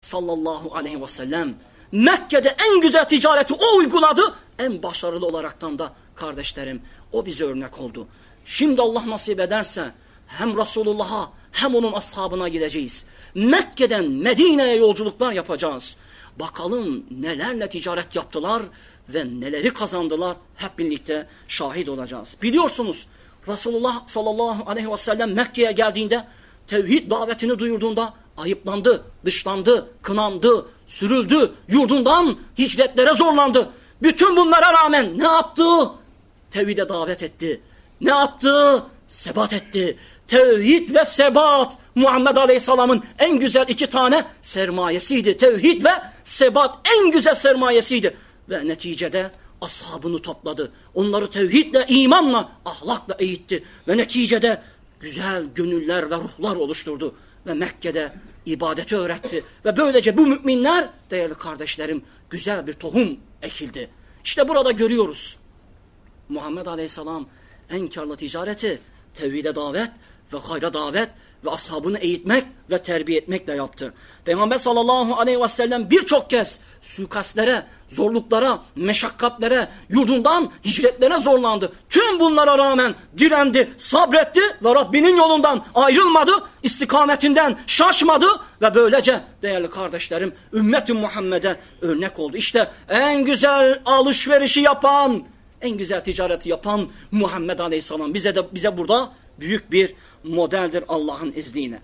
sallallahu aleyhi ve sellem Mekke'de en güzel ticareti o uyguladı. En başarılı olaraktan da kardeşlerim o bize örnek oldu. Şimdi Allah nasip ederse hem Resulullah'a hem onun ashabına gideceğiz. Mekke'den Medine'ye yolculuklar yapacağız. Bakalım nelerle ticaret yaptılar ve neleri kazandılar hep birlikte şahit olacağız. Biliyorsunuz Resulullah sallallahu aleyhi ve sellem Mekke'ye geldiğinde tevhid davetini duyurduğunda ayıplandı, dışlandı, kınandı, sürüldü, yurdundan hicretlere zorlandı. Bütün bunlara rağmen ne yaptı? Tevhide davet etti. Ne yaptı? Sebat etti. Tevhid ve sebat Muhammed Aleyhisselam'ın en güzel iki tane sermayesiydi. Tevhid ve sebat en güzel sermayesiydi. Ve neticede ashabını topladı. Onları tevhidle, imanla, ahlakla eğitti. Ve neticede güzel gönüller ve ruhlar oluşturdu. Ve Mekke'de ibadeti öğretti. Ve böylece bu müminler değerli kardeşlerim güzel bir tohum ekildi. İşte burada görüyoruz. Muhammed Aleyhisselam en karlı ticareti tevhide davet ve hayra davet ve ashabını eğitmek ve terbiye etmekle yaptı. Peygamber sallallahu aleyhi ve sellem birçok kez suikastlere, zorluklara, meşakkatlere, yurdundan hicretlere zorlandı. Tüm bunlara rağmen direndi, sabretti ve Rabbinin yolundan ayrılmadı, istikametinden şaşmadı ve böylece değerli kardeşlerim ümmet-i Muhammed'e örnek oldu. İşte en güzel alışverişi yapan, en güzel ticareti yapan Muhammed Aleyhisselam bize de bize burada büyük bir modeldir Allah'ın izniyle.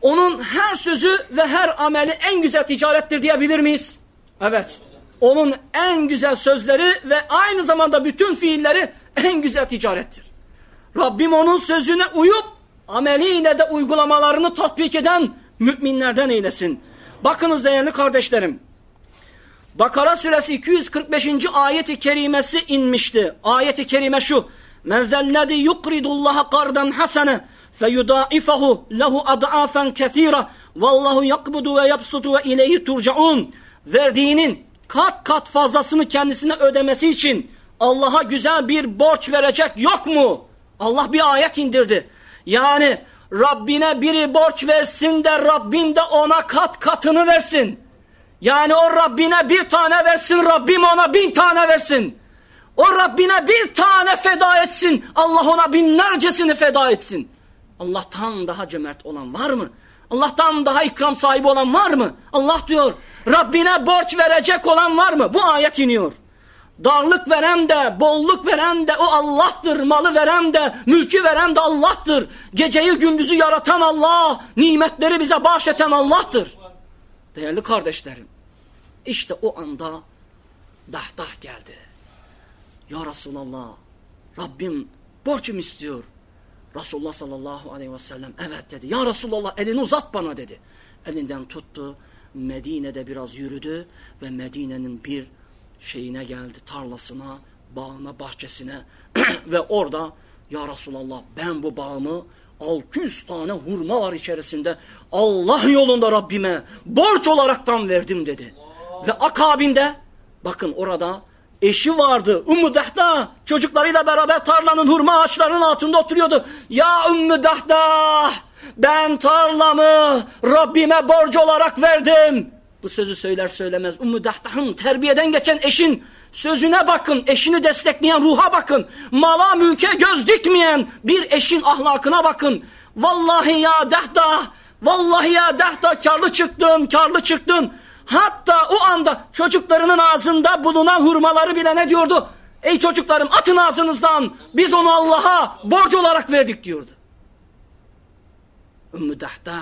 Onun her sözü ve her ameli en güzel ticarettir diyebilir miyiz? Evet. Onun en güzel sözleri ve aynı zamanda bütün fiilleri en güzel ticarettir. Rabbim onun sözüne uyup ameliyle de uygulamalarını tatbik eden müminlerden eylesin. Bakınız değerli kardeşlerim. Bakara suresi 245. ayeti kerimesi inmişti. Ayeti kerime şu. Men zellezî yukridullaha kardan hasene feyudâifahu lehu ad'afen kethîra vallahu yakbudu ve yapsutu ve ileyhi turcaun. Verdiğinin kat kat fazlasını kendisine ödemesi için Allah'a güzel bir borç verecek yok mu? Allah bir ayet indirdi. Yani Rabbine biri borç versin de Rabbim de ona kat katını versin. Yani o Rabbine bir tane versin, Rabbim ona bin tane versin. O Rabbine bir tane feda etsin, Allah ona binlercesini feda etsin. Allah'tan daha cömert olan var mı? Allah'tan daha ikram sahibi olan var mı? Allah diyor, Rabbine borç verecek olan var mı? Bu ayet iniyor. Darlık veren de, bolluk veren de o Allah'tır. Malı veren de, mülkü veren de Allah'tır. Geceyi gündüzü yaratan Allah, nimetleri bize bahşeten Allah'tır. Değerli kardeşlerim, işte o anda dah dah geldi. Ya Resulallah, Rabbim borcum istiyor. Resulullah sallallahu aleyhi ve sellem evet dedi. Ya Resulallah elini uzat bana dedi. Elinden tuttu. Medine'de biraz yürüdü ve Medine'nin bir şeyine geldi tarlasına, bağına, bahçesine ve orada ya Resulallah ben bu bağımı 600 tane hurma var içerisinde Allah yolunda Rabbime borç olaraktan verdim dedi. Ve akabinde bakın orada eşi vardı Ümmü Dehda çocuklarıyla beraber tarlanın hurma ağaçlarının altında oturuyordu. Ya Ümmü Dehda ben tarlamı Rabbime borç olarak verdim. Bu sözü söyler söylemez Ümmü Dehda'nın terbiyeden geçen eşin sözüne bakın, eşini destekleyen ruha bakın. Mala mülke göz dikmeyen bir eşin ahlakına bakın. Vallahi ya Dehda, vallahi ya Dehda karlı çıktın, karlı çıktın. Hatta o anda çocuklarının ağzında bulunan hurmaları bile ne diyordu? Ey çocuklarım atın ağzınızdan biz onu Allah'a borç olarak verdik diyordu. Ümmü Dehda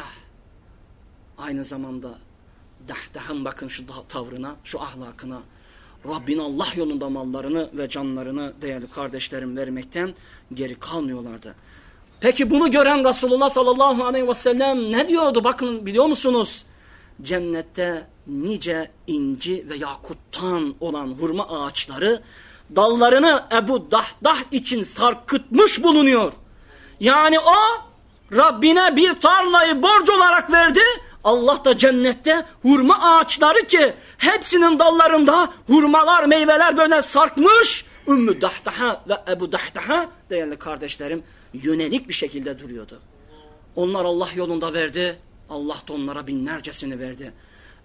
aynı zamanda Dehdah'ın bakın şu tavrına, şu ahlakına. Rabbin Allah yolunda mallarını ve canlarını değerli kardeşlerim vermekten geri kalmıyorlardı. Peki bunu gören Resulullah sallallahu aleyhi ve sellem ne diyordu? Bakın biliyor musunuz? Cennette nice inci ve yakuttan olan hurma ağaçları dallarını Ebu Dahdah için sarkıtmış bulunuyor. Yani o Rabbine bir tarlayı borç olarak verdi. Allah da cennette hurma ağaçları ki hepsinin dallarında hurmalar, meyveler böyle sarkmış. Ümmü Dahdaha ve Ebu Dahdaha değerli kardeşlerim yönelik bir şekilde duruyordu. Onlar Allah yolunda verdi. Allah da onlara binlercesini verdi.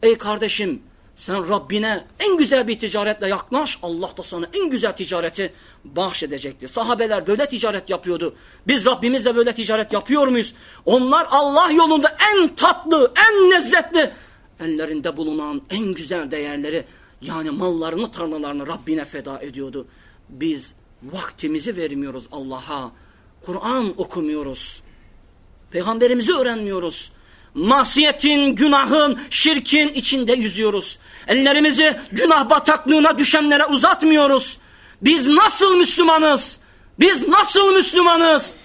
Ey kardeşim sen Rabbine en güzel bir ticaretle yaklaş. Allah da sana en güzel ticareti bahşedecekti. Sahabeler böyle ticaret yapıyordu. Biz Rabbimizle böyle ticaret yapıyor muyuz? Onlar Allah yolunda en tatlı, en lezzetli, ellerinde bulunan en güzel değerleri yani mallarını, tarlalarını Rabbine feda ediyordu. Biz vaktimizi vermiyoruz Allah'a. Kur'an okumuyoruz. Peygamberimizi öğrenmiyoruz. Masiyetin, günahın, şirkin içinde yüzüyoruz. Ellerimizi günah bataklığına düşenlere uzatmıyoruz. Biz nasıl Müslümanız? Biz nasıl Müslümanız?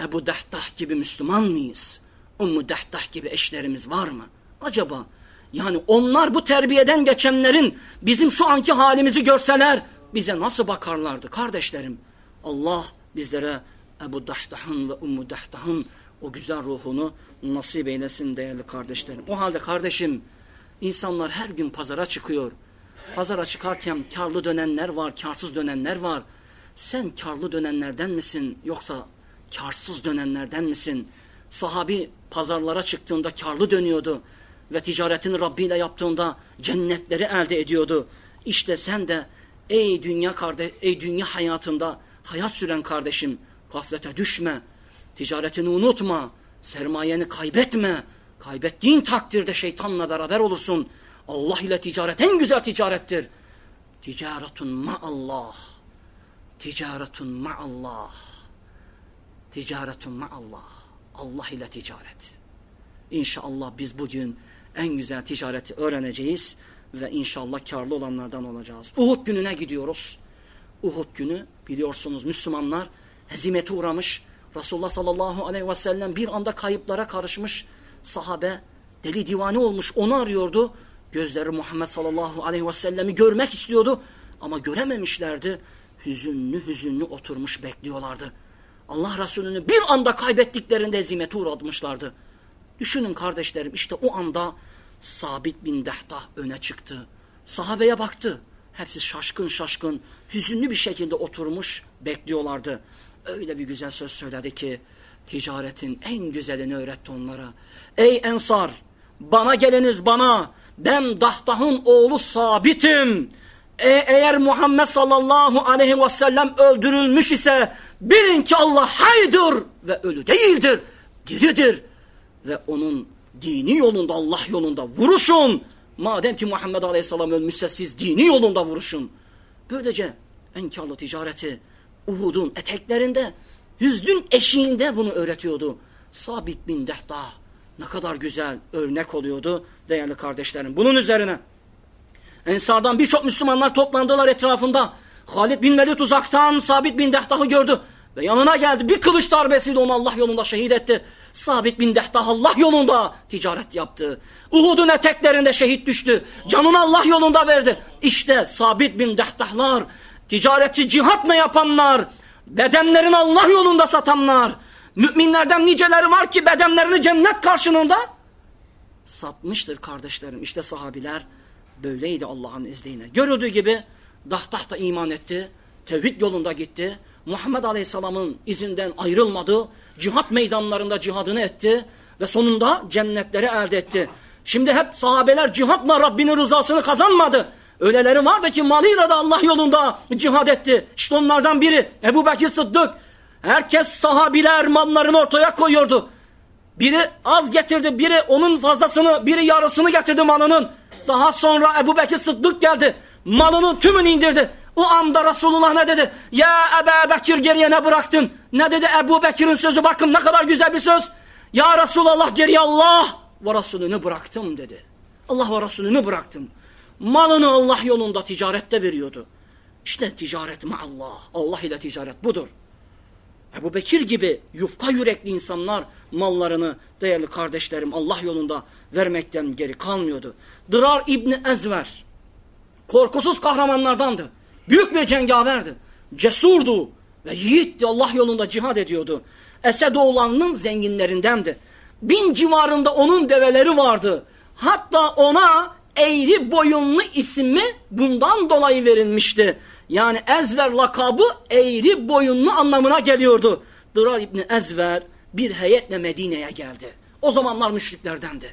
Ebu Dehtah gibi Müslüman mıyız? Ummu Dehtah gibi eşlerimiz var mı? Acaba yani onlar bu terbiyeden geçenlerin bizim şu anki halimizi görseler bize nasıl bakarlardı kardeşlerim? Allah bizlere Ebu Dahtah'ın ve Ummu Dahtah'ın o güzel ruhunu nasip eylesin değerli kardeşlerim. O halde kardeşim insanlar her gün pazara çıkıyor. Pazara çıkarken karlı dönenler var, karsız dönenler var. Sen karlı dönenlerden misin yoksa karsız dönenlerden misin? Sahabi pazarlara çıktığında karlı dönüyordu ve ticaretini Rabbi ile yaptığında cennetleri elde ediyordu. İşte sen de ey dünya kardeş, ey dünya hayatında hayat süren kardeşim gaflete düşme. Ticaretini unutma. Sermayeni kaybetme. Kaybettiğin takdirde şeytanla beraber olursun. Allah ile ticaret en güzel ticarettir. Ticaretun ma'allah. Ticaretun ma'allah. Ticaretun ma'allah. Allah ile ticaret. İnşallah biz bugün en güzel ticareti öğreneceğiz ve inşallah karlı olanlardan olacağız. Uhud gününe gidiyoruz. Uhud günü biliyorsunuz Müslümanlar hezimete uğramış. Resulullah sallallahu aleyhi ve sellem bir anda kayıplara karışmış. Sahabe deli divane olmuş onu arıyordu. Gözleri Muhammed sallallahu aleyhi ve sellemi görmek istiyordu ama görememişlerdi. Hüzünlü hüzünlü oturmuş bekliyorlardı. Allah Resulü'nü bir anda kaybettiklerinde hezimete uğramışlardı. Düşünün kardeşlerim işte o anda Sabit bin Dehtah öne çıktı. Sahabeye baktı. Hepsi şaşkın şaşkın, hüzünlü bir şekilde oturmuş bekliyorlardı. Öyle bir güzel söz söyledi ki ticaretin en güzelini öğretti onlara. Ey ensar bana geliniz bana ben Dahtah'ın oğlu Sabit'im. E, eğer Muhammed sallallahu aleyhi ve sellem öldürülmüş ise bilin ki Allah haydır ve ölü değildir, diridir ve onun dini yolunda Allah yolunda vuruşun. Madem ki Muhammed Aleyhisselam ölmüşse siz dini yolunda vuruşun. Böylece enkarlı ticareti Uhud'un eteklerinde hüznün eşiğinde bunu öğretiyordu. Sabit bin Dehta ne kadar güzel örnek oluyordu değerli kardeşlerim. Bunun üzerine Ensardan birçok Müslümanlar toplandılar etrafında. Halid bin Velid uzaktan Sabit bin Dehtah'ı gördü. Ve yanına geldi. Bir kılıç darbesiyle onu Allah yolunda şehit etti. Sabit bin Dehtah Allah yolunda ticaret yaptı. Uhud'un eteklerinde şehit düştü. Canını Allah yolunda verdi. İşte Sabit bin Dehtahlar, ticareti cihatla yapanlar, bedenlerini Allah yolunda satanlar, müminlerden niceleri var ki bedenlerini cennet karşılığında satmıştır kardeşlerim. İşte sahabiler böyleydi Allah'ın izniyle. Görüldüğü gibi Dahtah da iman etti, tevhid yolunda gitti. Muhammed Aleyhisselam'ın izinden ayrılmadı. Cihat meydanlarında cihadını etti ve sonunda cennetleri elde etti. Şimdi hep sahabeler cihatla Rabbinin rızasını kazanmadı. Öyleleri vardı ki malıyla da Allah yolunda cihad etti. İşte onlardan biri Ebu Bekir Sıddık. Herkes sahabiler mallarını ortaya koyuyordu. Biri az getirdi, biri onun fazlasını, biri yarısını getirdi malının. Daha sonra Ebu Bekir Sıddık geldi. Malının tümünü indirdi. O anda Resulullah ne dedi? Ya Ebu Bekir geriye ne bıraktın? Ne dedi Ebu Bekir'in sözü bakın ne kadar güzel bir söz. Ya Resulullah geriye Allah ve Resulünü bıraktım dedi. Allah ve Resulünü bıraktım. Malını Allah yolunda ticarette veriyordu. İşte ticaret Allah. Allah ile ticaret budur. Ebu Bekir gibi yufka yürekli insanlar mallarını değerli kardeşlerim Allah yolunda vermekten geri kalmıyordu. Dırar İbni Ezver korkusuz kahramanlardandı. Büyük bir cengaverdi. Cesurdu ve yiğitti Allah yolunda cihad ediyordu. Esedoğlan'ın zenginlerindendi. Bin civarında onun develeri vardı. Hatta ona eğri boyunlu ismi bundan dolayı verilmişti. Yani Ezver lakabı eğri boyunlu anlamına geliyordu. Dırar İbni Ezver bir heyetle Medine'ye geldi. O zamanlar müşriklerdendi.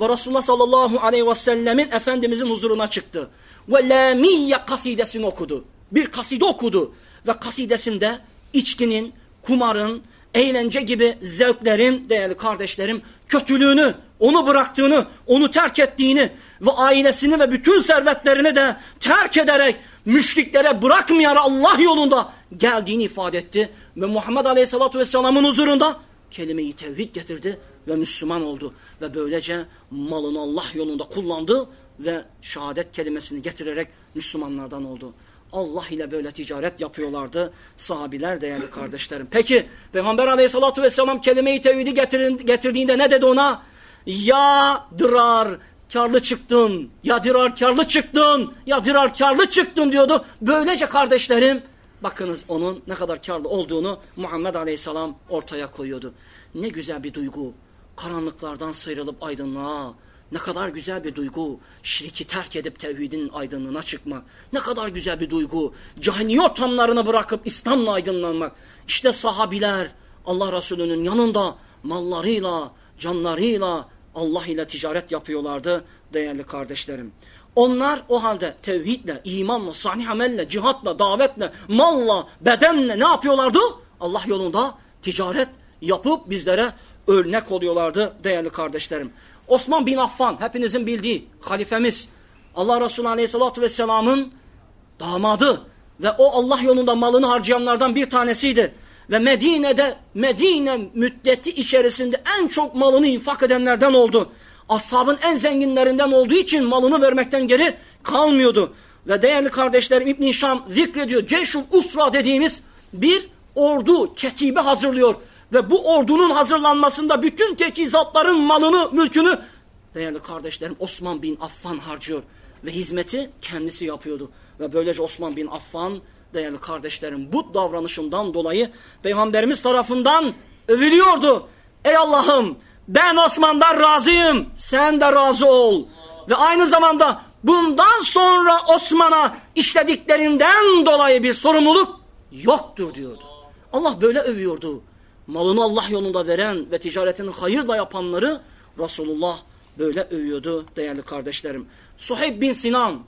Ve Resulullah sallallahu aleyhi ve sellemin Efendimizin huzuruna çıktı. Ve lamiye kasidesini okudu. Bir kaside okudu. Ve kasidesinde içkinin, kumarın, eğlence gibi zevklerin değerli kardeşlerim kötülüğünü, onu bıraktığını, onu terk ettiğini ve ailesini ve bütün servetlerini de terk ederek müşriklere bırakmayarak Allah yolunda geldiğini ifade etti. Ve Muhammed Aleyhisselatü Vesselam'ın huzurunda kelime-i tevhid getirdi ve Müslüman oldu. Ve böylece malını Allah yolunda kullandı ve şehadet kelimesini getirerek Müslümanlardan oldu. Allah ile böyle ticaret yapıyorlardı sahabiler değerli kardeşlerim. Peki Peygamber aleyhissalatü vesselam kelime-i tevhidi getirdiğinde ne dedi ona? Ya dırar karlı çıktın, ya dırar karlı çıktın, ya dırar karlı çıktın diyordu. Böylece kardeşlerim bakınız onun ne kadar karlı olduğunu Muhammed aleyhisselam ortaya koyuyordu. Ne güzel bir duygu. Karanlıklardan sıyrılıp aydınlığa, ne kadar güzel bir duygu. Şirki terk edip tevhidin aydınlığına çıkmak. Ne kadar güzel bir duygu. Cahiliye ortamlarını bırakıp İslam'la aydınlanmak. İşte sahabiler Allah Resulü'nün yanında mallarıyla, canlarıyla Allah ile ticaret yapıyorlardı değerli kardeşlerim. Onlar o halde tevhidle, imanla, sahih amelle, cihatla, davetle, malla, bedenle ne yapıyorlardı? Allah yolunda ticaret yapıp bizlere örnek oluyorlardı değerli kardeşlerim. Osman bin Affan hepinizin bildiği halifemiz Allah Resulü Aleyhisselatü Vesselam'ın damadı ve o Allah yolunda malını harcayanlardan bir tanesiydi. Ve Medine'de Medine müddeti içerisinde en çok malını infak edenlerden oldu. Ashabın en zenginlerinden olduğu için malını vermekten geri kalmıyordu. Ve değerli kardeşlerim İbn-i Şam zikrediyor. Ceşul Usra dediğimiz bir ordu, ketibe hazırlıyor. Ve bu ordunun hazırlanmasında bütün teçhizatların malını, mülkünü değerli kardeşlerim Osman bin Affan harcıyor. Ve hizmeti kendisi yapıyordu. Ve böylece Osman bin Affan değerli kardeşlerim bu davranışından dolayı Peygamberimiz tarafından övülüyordu. Ey Allah'ım ben Osman'dan razıyım sen de razı ol. Ve aynı zamanda bundan sonra Osman'a işlediklerinden dolayı bir sorumluluk yoktur diyordu. Allah böyle övüyordu malını Allah yolunda veren ve ticaretini hayırla yapanları Resulullah böyle övüyordu değerli kardeşlerim. Suheyb bin Sinan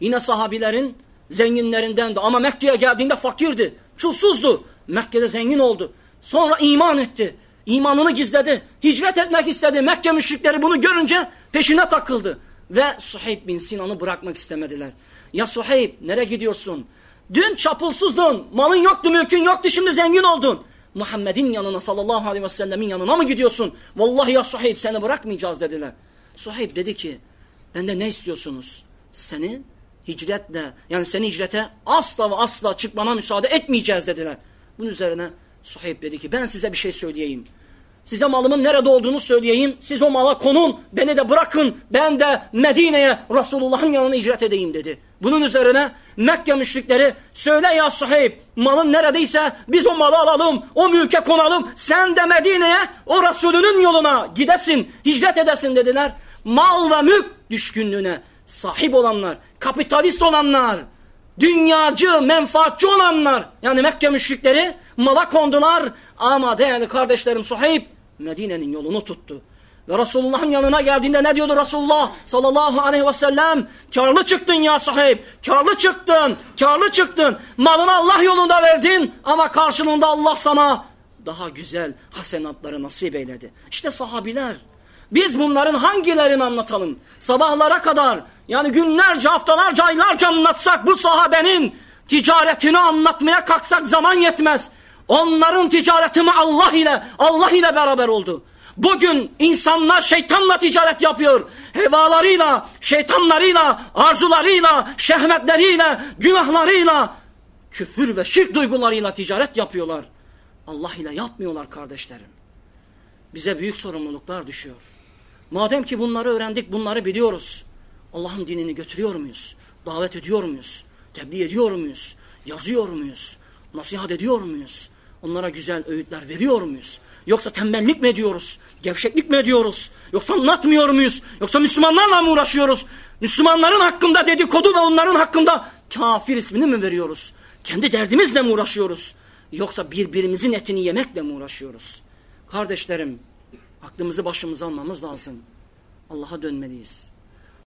yine sahabilerin zenginlerindendi ama Mekke'ye geldiğinde fakirdi, çulsuzdu. Mekke'de zengin oldu. Sonra iman etti. İmanını gizledi. Hicret etmek istedi. Mekke müşrikleri bunu görünce peşine takıldı. Ve Suheyb bin Sinan'ı bırakmak istemediler. Ya Suheyb nereye gidiyorsun? Dün çapulsuzdun, malın yoktu, mülkün yoktu, şimdi zengin oldun. Muhammed'in yanına sallallahu aleyhi ve sellemin yanına mı gidiyorsun? Vallahi ya Suheyb seni bırakmayacağız dediler. Suheyb dedi ki bende ne istiyorsunuz? Seni hicretle yani seni hicrete asla ve asla çıkmana müsaade etmeyeceğiz dediler. Bunun üzerine Suheyb dedi ki ben size bir şey söyleyeyim. Size malımın nerede olduğunu söyleyeyim. Siz o mala konun. Beni de bırakın. Ben de Medine'ye Resulullah'ın yanına icret edeyim dedi. Bunun üzerine Mekke müşrikleri söyle ya Suheyb malın neredeyse biz o malı alalım. O mülke konalım. Sen de Medine'ye o Resulünün yoluna gidesin. Hicret edesin dediler. Mal ve mülk düşkünlüğüne sahip olanlar, kapitalist olanlar, dünyacı, menfaatçi olanlar yani Mekke müşrikleri mala kondular ama değerli kardeşlerim Suheyb Medine'nin yolunu tuttu. Ve Resulullah'ın yanına geldiğinde ne diyordu Resulullah sallallahu aleyhi ve sellem? Karlı çıktın ya sahip, karlı çıktın, karlı çıktın. Malını Allah yolunda verdin ama karşılığında Allah sana daha güzel hasenatları nasip eyledi. İşte sahabiler. Biz bunların hangilerini anlatalım? Sabahlara kadar yani günlerce, haftalarca, aylarca anlatsak bu sahabenin ticaretini anlatmaya kalksak zaman yetmez. Onların ticareti Allah ile Allah ile beraber oldu. Bugün insanlar şeytanla ticaret yapıyor. Hevalarıyla, şeytanlarıyla, arzularıyla, şehvetleriyle, günahlarıyla, küfür ve şirk duygularıyla ticaret yapıyorlar. Allah ile yapmıyorlar kardeşlerim. Bize büyük sorumluluklar düşüyor. Madem ki bunları öğrendik, bunları biliyoruz. Allah'ın dinini götürüyor muyuz? Davet ediyor muyuz? Tebliğ ediyor muyuz? Yazıyor muyuz? Nasihat ediyor muyuz? Onlara güzel öğütler veriyor muyuz? Yoksa tembellik mi ediyoruz? Gevşeklik mi ediyoruz? Yoksa anlatmıyor muyuz? Yoksa Müslümanlarla mı uğraşıyoruz? Müslümanların hakkında dedikodu ve onların hakkında kafir ismini mi veriyoruz? Kendi derdimizle mi uğraşıyoruz? Yoksa birbirimizin etini yemekle mi uğraşıyoruz? Kardeşlerim, Aklımızı başımıza almamız lazım. Allah'a dönmeliyiz.